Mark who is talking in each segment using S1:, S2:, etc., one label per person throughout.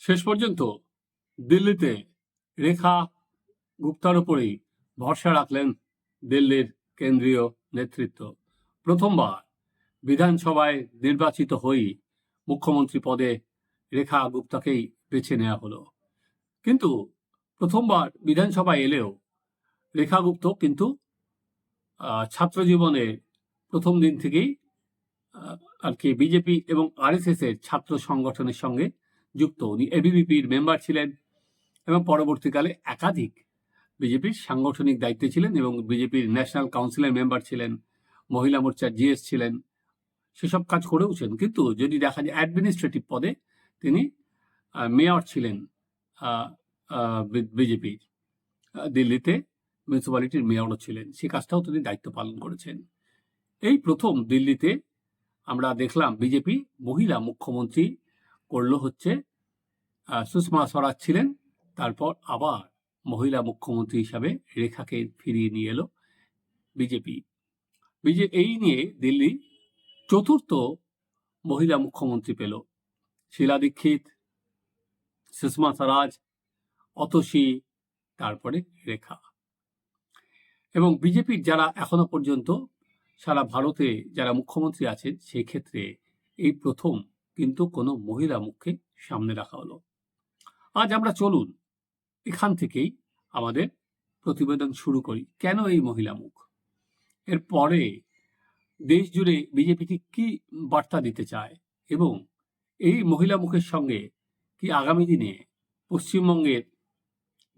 S1: শেষ পর্যন্ত দিল্লিতে রেখা গুপ্তার উপরেই ভরসা রাখলেন দিল্লির কেন্দ্রীয় নেতৃত্ব। প্রথমবার বিধানসভায় নির্বাচিত হয়েই মুখ্যমন্ত্রী পদে রেখা গুপ্তাকেই বেছে নেওয়া হলো। কিন্তু প্রথমবার বিধানসভায় এলেও রেখা গুপ্ত কিন্তু ছাত্র জীবনের প্রথম দিন থেকেই আর কি বিজেপি এবং আরএসএস এর ছাত্র সংগঠনের সঙ্গে যুক্ত। উনি এবিভিপির মেম্বার ছিলেন এবং পরবর্তীকালে একাধিক বিজেপির সাংগঠনিক দায়িত্বে ছিলেন এবং বিজেপির ন্যাশনাল কাউন্সিলের মেম্বার ছিলেন, মহিলা মোর্চার জিএস ছিলেন, সেসব কাজ করেওছেন। কিন্তু যদি দেখা যায় অ্যাডমিনিস্ট্রেটিভ পদে তিনি মেয়র ছিলেন বিজেপির দিল্লিতে মিউনিসিপ্যালিটির মেয়রও ছিলেন। সে কাজটাও তিনি দায়িত্ব পালন করেছেন। এই প্রথম দিল্লিতে আমরা দেখলাম বিজেপি মহিলা মুখ্যমন্ত্রী করল হচ্ছে সুষমা স্বরাজ ছিলেন। তারপর আবার মহিলা মুখ্যমন্ত্রী হিসাবে রেখাকে ফিরিয়ে নিয়ে এলো বিজেপি। বিজে, এই নিয়ে দিল্লি চতুর্থ মহিলা মুখ্যমন্ত্রী পেল। শীলা দীক্ষিত, সুষমা স্বরাজ, অতসী, তারপরে রেখা। এবং বিজেপির যারা এখনও পর্যন্ত, সারা ভারতে যারা মুখ্যমন্ত্রী আছেন, সেক্ষেত্রে এই প্রথম কিন্তু কোনো মহিলা মুখকে সামনে রাখা হলো। আজ আমরা চলুন এখান থেকেই আমাদের প্রতিবেদন শুরু করি, কেন এই মহিলা মুখ? এর পরে দেশ জুড়ে বিজেপি ঠিক কি বার্তা দিতে চায় এবং এই মহিলা মুখের সঙ্গে কি আগামী দিনে পশ্চিমবঙ্গের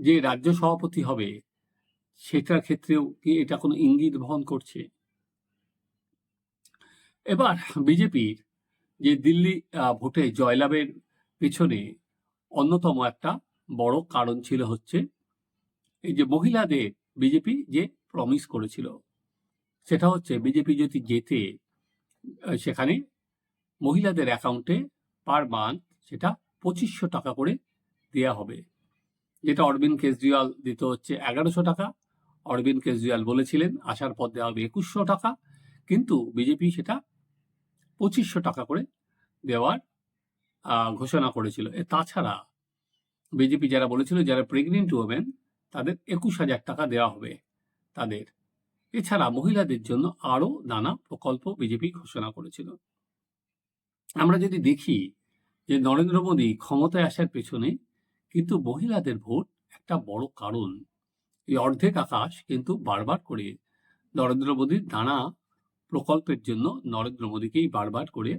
S1: যে রাজ্য সভাপতি হবে, সেটার ক্ষেত্রেও কি এটা কোনো ইঙ্গিত বহন করছে? এবার বিজেপির যে দিল্লি ভোটে জয়লাভের পেছনে অন্যতম একটা বড় কারণ ছিল হচ্ছে এই যে মহিলাদের বিজেপি যে প্রমিস করেছিল, সেটা হচ্ছে বিজেপি যদি জেতে সেখানে মহিলাদের অ্যাকাউন্টে পার মান্থ সেটা পঁচিশশো টাকা করে দেয়া হবে। যেটা অরবিন্দ কেজরিওয়াল দিতে হচ্ছে এগারোশো টাকা। অরবিন্দ কেজরিওয়াল বলেছিলেন আসার পর দেওয়া হবে একুশশো টাকা। কিন্তু বিজেপি সেটা পঁচিশশো টাকা করে দেওয়ার ঘোষণা করেছিল। এ, তাছাড়া বিজেপি যারা বলেছিল, যারা প্রেগনেন্ট ওমেন তাদের একুশ হাজার টাকা দেওয়া হবে তাদের। এছাড়া মহিলাদের জন্য আরও নানা প্রকল্প বিজেপি ঘোষণা করেছিল। আমরা যদি দেখি যে নরেন্দ্র মোদী ক্ষমতায় আসার পেছনে কিন্তু মহিলাদের ভোট একটা বড় কারণ। এই অর্ধেক আকাশ কিন্তু বারবার করে নরেন্দ্র মোদীর নানা প্রকল্পের জন্য নরেন্দ্র মোদীকেই বারবার করে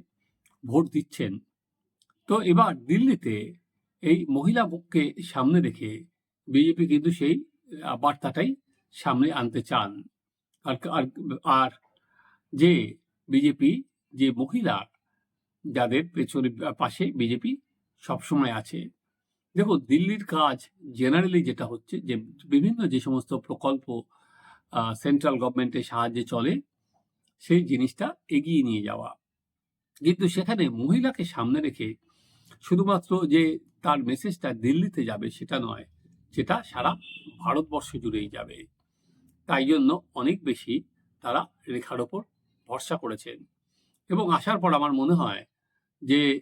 S1: ভোট দিচ্ছেন। তো এবার দিল্লিতে এই মহিলা মুখকে সামনে রেখে বিজেপি কিন্তু সেই বার্তাটাই সামনে আনতে চান। আর আর যে বিজেপি, যে মহিলা যাদের পেছনে, পাশে বিজেপি সবসময় আছে। দেখো দিল্লির কাজ জেনারেলি যেটা হচ্ছে যে বিভিন্ন যে সমস্ত প্রকল্প সেন্ট্রাল গভর্নমেন্টের সাহায্যে চলে সেই জিনিসটা এগিয়ে নিয়ে যাওয়া। কিন্তু সেখানে মহিলাকে সামনে রেখে শুধুমাত্র যে তার মেসেজটা দিল্লিতে যাবে সেটা নয় যেটা সারা ভারতবর্ষ জুড়েই যাবে। তাই জন্য অনেক বেশি তারা রেখার ওপর ভরসা করেছেন। এবং আসার পর আমার মনে হয় যে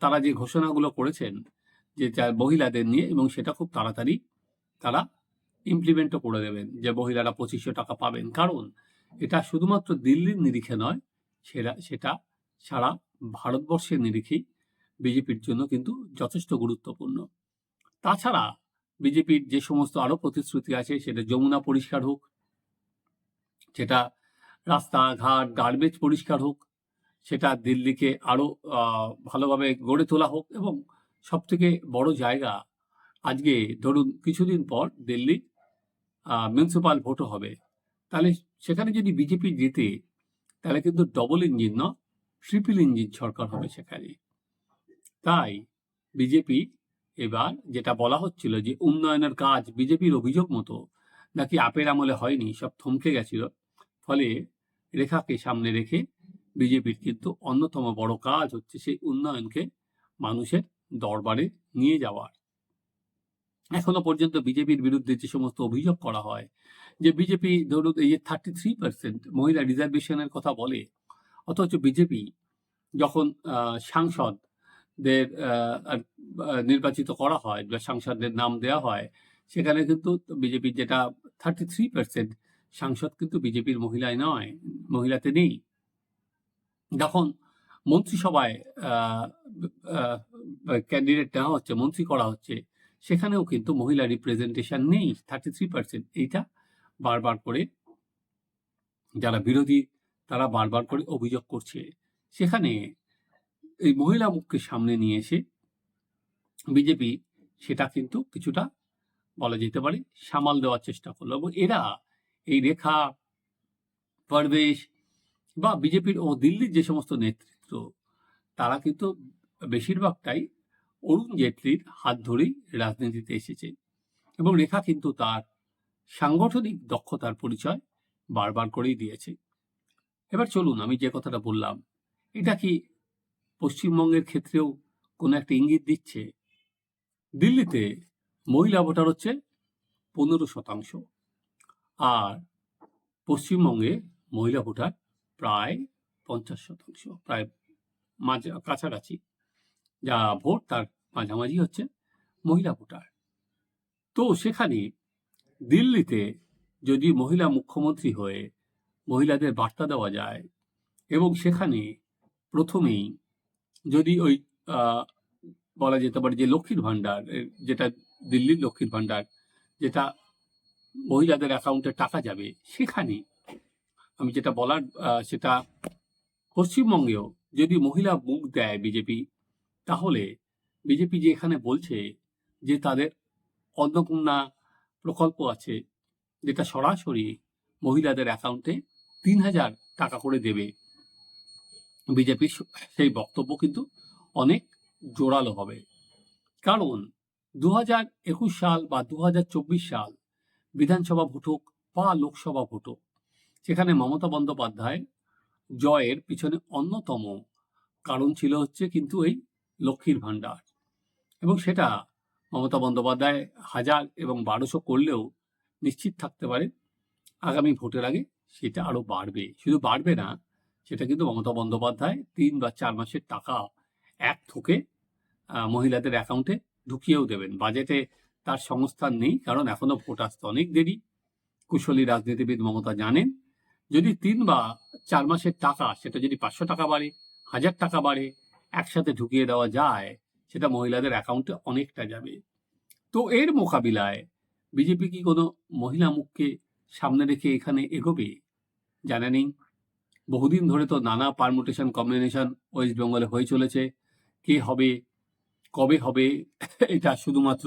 S1: তারা যে ঘোষণাগুলো করেছেন যা মহিলাদের নিয়ে এবং সেটা খুব তাড়াতাড়ি তারা ইমপ্লিমেন্টও করে দেবেন যে, মহিলারা পঁচিশশো টাকা পাবেন। কারণ এটা শুধুমাত্র দিল্লির নিরিখে নয় সেটা সেটা সারা ভারতবর্ষের নিরিখেই বিজেপির জন্য কিন্তু যথেষ্ট গুরুত্বপূর্ণ। তাছাড়া বিজেপির যে সমস্ত আরও প্রতিশ্রুতি আছে সেটা যমুনা পরিষ্কার হোক সেটা রাস্তাঘাট গার্বেজ পরিষ্কার হোক সেটা দিল্লিকে আরও আহ, ভালোভাবে গড়ে তোলা হোক এবং সব থেকে বড় জায়গা আজকে ধরুন কিছুদিন পর দিল্লি মিউনিসিপাল ভোটও হবে। তাহলে সেখানে যদি বিজেপি জিতে, তাহলে কিন্তু ডবল ইঞ্জিন না ট্রিপল ইঞ্জিন সরকার হবে সেখানে। তাই বিজেপি এবার যেটা বলা হচ্ছিল যে উন্নয়নের কাজ বিজেপির অভিযোগ মতো নাকি আপের আমলে হয়নি, সব থমকে গেছিল। ফলে রেখাকে সামনে রেখে বিজেপির কিন্তু অন্যতম বড় কাজ হচ্ছে সেই উন্নয়নকে মানুষের দরবারে নিয়ে যাওয়ার। এখনও পর্যন্ত বিজেপির বিরুদ্ধে যে সমস্ত অভিযোগ করা হয় যে বিজেপি ধরুন এই যে থার্টি থ্রি পার্সেন্ট মহিলা রিজার্ভেশনের কথা বলে অথচ বিজেপি যখন আহ, সাংসদ দের আহ, আর, আহ, নির্বাচিত করা হয় বা সাংসদদের নাম দেওয়া হয় সেখানে কিন্তু বিজেপির যেটা থার্টি থ্রি পার্সেন্ট সাংসদ কিন্তু বিজেপির মহিলায় নয় মহিলাতে নেই। যখন মন্ত্রিসভায় ক্যান্ডিডেট নেওয়া হচ্ছে মন্ত্রী করা হচ্ছে সেখানেও কিন্তু মহিলা রিপ্রেজেন্টেশন নেই থার্টি থ্রি পার্সেন্ট এইটা বারবার করে, যারা বিরোধী, তারা বারবার করে অভিযোগ করছে। সেখানে এই মহিলা মুখকে সামনে নিয়ে এসে বিজেপি সেটা কিন্তু কিছুটা বলা যেতে পারে সামাল দেওয়ার চেষ্টা করল এবং এরা এই রেখা পারভেশ বা বিজেপির ও দিল্লির যে সমস্ত নেতৃত্ব, তারা কিন্তু বেশিরভাগটাই অরুণ জেটলির হাত ধরেই রাজনীতিতে এসেছে এবং রেখা কিন্তু তার সাংগঠনিক দক্ষতার পরিচয় বারবার করেই দিয়েছে। এবার চলুন, আমি যে কথাটা বললাম, এটা কি পশ্চিমবঙ্গের ক্ষেত্রেও কোনো একটা ইঙ্গিত দিচ্ছে? দিল্লিতে মহিলা ভোটার হচ্ছে পনেরো শতাংশ আর পশ্চিমবঙ্গে মহিলা ভোটার প্রায় পঞ্চাশ শতাংশ, প্রায় মাঝা, কাছাকাছি। যা ভোট তার মাঝামাঝি হচ্ছে মহিলা ভোটার। তো সেখানে দিল্লিতে যদি মহিলা মুখ্যমন্ত্রী হয়ে মহিলাদের বার্তা দেওয়া যায় এবং সেখানে প্রথমেই যদি ওই বলা যেতে পারে যে লক্ষ্মীর ভাণ্ডার যেটা দিল্লির লক্ষ্মীর ভাণ্ডার, যেটা মহিলাদের অ্যাকাউন্টে টাকা যাবে, সেখানে আমি যেটা বলার সেটা পশ্চিমবঙ্গেও যদি মহিলা মুখ দেয় বিজেপি, তাহলে বিজেপি যে এখানে বলছে যে তাদের অন্নপূর্ণা প্রকল্প আছে যেটা সরাসরি মহিলাদের অ্যাকাউন্টে তিন হাজার টাকা করে দেবে। বিজেপির সেই বক্তব্য কিন্তু অনেক জোরালো হবে। কারণ দু হাজার একুশ সাল বা দু হাজার চব্বিশ সাল বিধানসভা ভোট হোক বা লোকসভা ভোট হোক সেখানে মমতা বন্দ্যোপাধ্যায় জয়ের পিছনে অন্যতম কারণ ছিল হচ্ছে কিন্তু এই লক্ষ্মীর ভাণ্ডার। এবং সেটা মমতা বন্দ্যোপাধ্যায় হাজার এবং বারোশো করলেও নিশ্চিত থাকতে পারে আগামী ভোটের আগে সেটা আরও বাড়বে। শুধু বাড়বে না, সেটা কিন্তু মমতা বন্দ্যোপাধ্যায় তিন বা চার মাসের টাকা এক থোকে মহিলাদের অ্যাকাউন্টে ঢুকিয়েও দেবেন। বাজেটে তার সংস্থান নেই, কারণ এখনও ভোট আসতে অনেক দেরি। কুশলী রাজনীতিবিদ মমতা জানেন, যদি তিন বা চার মাসের টাকা, সেটা যদি পাঁচশো টাকা বাড়ে, হাজার টাকা বাড়ে, একসাথে ঢুকিয়ে দেওয়া যায় সেটা মহিলাদের অ্যাকাউন্টে অনেকটা যাবে। তো এর মোকাবিলায় বিজেপি কি কোনো মহিলা মুখকে সামনে রেখে এখানে এগোবে? জানা নেই। বহুদিন ধরে তো নানা পারমুটেশন কম্বিনেশন ওয়েস্ট বেঙ্গলে হয়ে চলেছে। কে হবে? কবে হবে? এটা শুধুমাত্র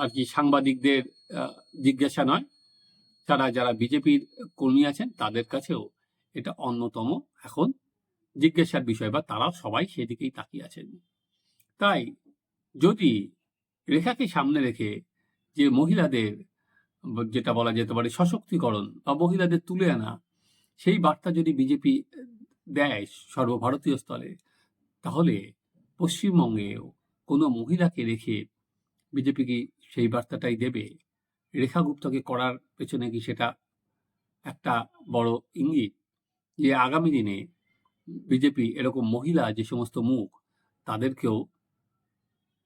S1: আর কি সাংবাদিকদের জিজ্ঞাসা নয়। তারা যারা বিজেপির কর্মী আছেন, তাদের কাছেও এটা অন্যতম এখন জিজ্ঞাসার বিষয় বা তারা সবাই সেদিকেই তাকিয়ে আছেন। তাই যদি রেখাকে সামনে রেখে যে মহিলাদের যেটা বলা যেতে পারে সশক্তিকরণ বা মহিলাদের তুলে আনা, সেই বার্তা যদি বিজেপি দেয় সর্বভারতীয় স্তরে, তাহলে পশ্চিমবঙ্গেও কোনো মহিলাকে রেখে বিজেপি কি সেই বার্তাটাই দেবে? রেখা গুপ্তকে করার পেছনে কি সেটা একটা বড় ইঙ্গিত যে আগামী দিনে বিজেপি এরকম মহিলা যে সমস্ত মুখ, তাদেরকেও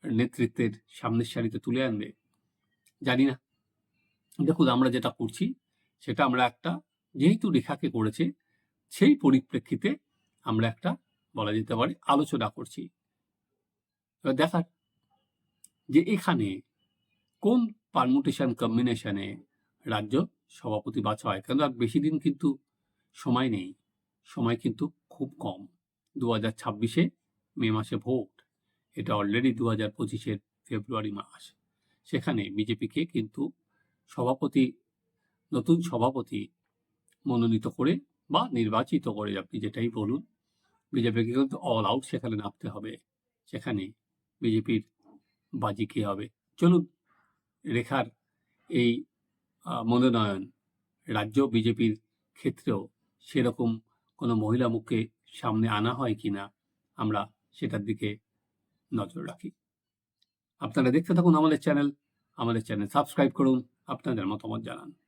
S1: নেতৃত্বের সামনের সারিতে তুলে আনবে, জানি না। দেখুন, আমরা যেটা করছি, সেটা আমরা একটা, যেহেতু রেখাকে করেছে, সেই পরিপ্রেক্ষিতে আমরা একটা, বলা যেতে পারে, আলোচনা করছি। এবার দেখার যে এখানে কোন পারমুটেশন কম্বিনেশনে রাজ্য সভাপতি বাছা হয় কেন আর বেশি দিন কিন্তু সময় নেই। সময় কিন্তু খুব কম। দু হাজার ছাব্বিশে মে মাসে ভোট। এটা অলরেডি দু হাজার পঁচিশের ফেব্রুয়ারি মাস। সেখানে বিজেপিকে কিন্তু সভাপতি, নতুন সভাপতি মনোনীত করে বা নির্বাচিত করে, আপনি যেটাই বলুন, বিজেপিকে কিন্তু অল আউট সেখানে নামতে হবে। সেখানে বিজেপির বাজি কী হবে? চলুন, রেখার এই মনোনয়ন রাজ্য বিজেপির ক্ষেত্রেও সেরকম কোনো মহিলা মুখকে সামনে আনা হয় কিনা, আমরা সেটার দিকে নজর রাখি। আপনারা দেখতে থাকুন আমাদের চ্যানেল। আমাদের চ্যানেল সাবস্ক্রাইব করুন। আপনাদের মতামত জানান।